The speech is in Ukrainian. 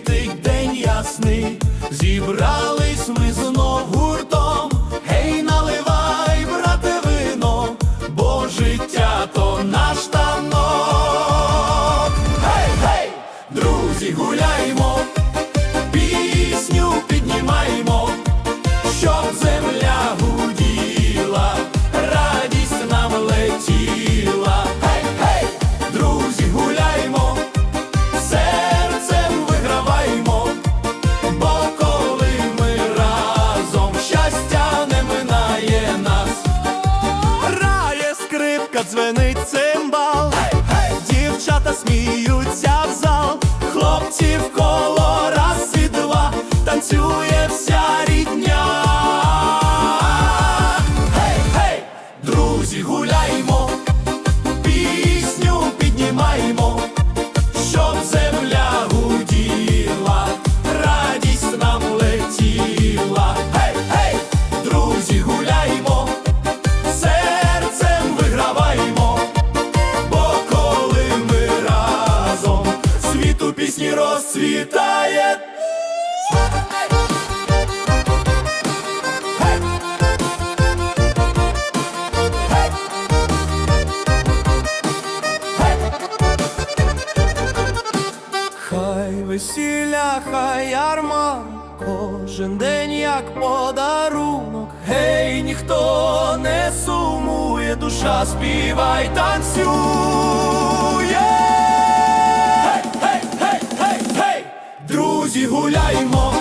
світить день ясний, зібрались ми знов гуртом, гей, наливай, брате, вино, бо життя то наш танок. Гей, гей, друзі, гуляймо. Дзвенить цимбал, дівчата сміються в зал, хлопці в коло раз і два, танцює весілля, хай ярма, кожен день як подарунок. Гей, ніхто не сумує, душа співай, танцює. Гей, гей, гей, гей, гей, друзі, гуляймо,